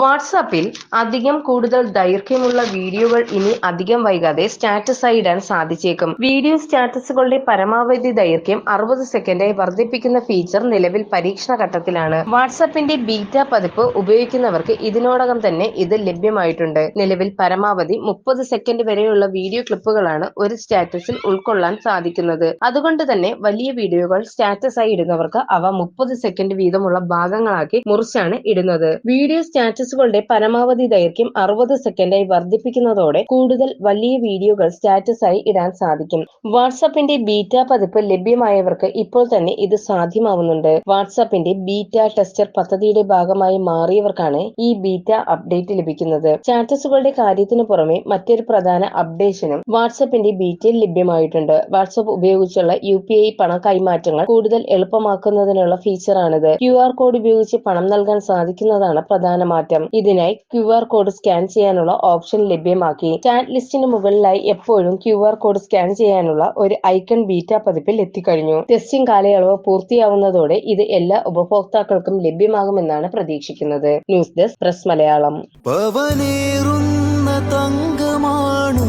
വാട്സാപ്പിൽ അധികം കൂടുതൽ ദൈർഘ്യമുള്ള വീഡിയോകൾ ഇനി അധികം വൈകാതെ സ്റ്റാറ്റസായി ഇടാൻ സാധിച്ചേക്കും. വീഡിയോ സ്റ്റാറ്റസുകളുടെ പരമാവധി ദൈർഘ്യം അറുപത് സെക്കൻഡായി വർദ്ധിപ്പിക്കുന്ന ഫീച്ചർ നിലവിൽ പരീക്ഷണ ഘട്ടത്തിലാണ്. വാട്സാപ്പിന്റെ ബീറ്റ പതിപ്പ് ഉപയോഗിക്കുന്നവർക്ക് ഇതിനോടകം തന്നെ ഇത് ലഭ്യമായിട്ടുണ്ട്. നിലവിൽ പരമാവധി മുപ്പത് സെക്കൻഡ് വരെയുള്ള വീഡിയോ ക്ലിപ്പുകളാണ് ഒരു സ്റ്റാറ്റസിൽ ഉൾക്കൊള്ളാൻ സാധിക്കുന്നത്. അതുകൊണ്ട് തന്നെ വലിയ വീഡിയോകൾ സ്റ്റാറ്റസായി ഇടുന്നവർക്ക് അവ മുപ്പത് സെക്കൻഡ് വീതമുള്ള ഭാഗങ്ങളാക്കി മുറിച്ചാണ് ഇടുന്നത്. വീഡിയോ സ്റ്റാറ്റസുകളുടെ പരമാവധി ദൈർഘ്യം അറുപത് സെക്കൻഡായി വർദ്ധിപ്പിക്കുന്നതോടെ കൂടുതൽ വലിയ വീഡിയോകൾ സ്റ്റാറ്റസായി ഇടാൻ സാധിക്കും. വാട്സാപ്പിന്റെ ബീറ്റ പതിപ്പ് ലഭ്യമായവർക്ക് ഇപ്പോൾ തന്നെ ഇത് സാധ്യമാവുന്നുണ്ട്. വാട്സാപ്പിന്റെ ബീറ്റ ടെസ്റ്റർ പദ്ധതിയുടെ ഭാഗമായി മാറിയവർക്കാണ് ഈ ബീറ്റ അപ്ഡേറ്റ് ലഭിക്കുന്നത്. സ്റ്റാറ്റസുകളുടെ കാര്യത്തിനു പുറമെ മറ്റൊരു പ്രധാന അപ്ഡേഷനും വാട്സാപ്പിന്റെ ബീറ്റയിൽ ലഭ്യമായിട്ടുണ്ട്. വാട്സാപ്പ് ഉപയോഗിച്ചുള്ള യു പി ഐ പണ കൈമാറ്റങ്ങൾ കൂടുതൽ എളുപ്പമാക്കുന്നതിനുള്ള ഫീച്ചറാണിത് ക്യു ആർ കോഡ് ഉപയോഗിച്ച് പണം നൽകാൻ സാധിക്കുന്നതാണ് പ്രധാന മാറ്റം. ഇതിനായി ക്യു ആർ കോഡ് സ്കാൻ ചെയ്യാനുള്ള ഓപ്ഷൻ ലഭ്യമാക്കി. ചാറ്റ് ലിസ്റ്റിന് മുകളിലായി എപ്പോഴും ക്യു ആർ കോഡ് സ്കാൻ ചെയ്യാനുള്ള ഒരു ഐക്കൺ ബീറ്റ പതിപ്പിൽ എത്തിക്കഴിഞ്ഞു. ടെസ്റ്റിംഗ് കാലയളവ് പൂർത്തിയാവുന്നതോടെ ഇത് എല്ലാ ഉപഭോക്താക്കൾക്കും ലഭ്യമാകുമെന്നാണ് പ്രതീക്ഷിക്കുന്നത്. News desk press Malayalam. ഒളിമായാത്ത തിങ്കളാണോ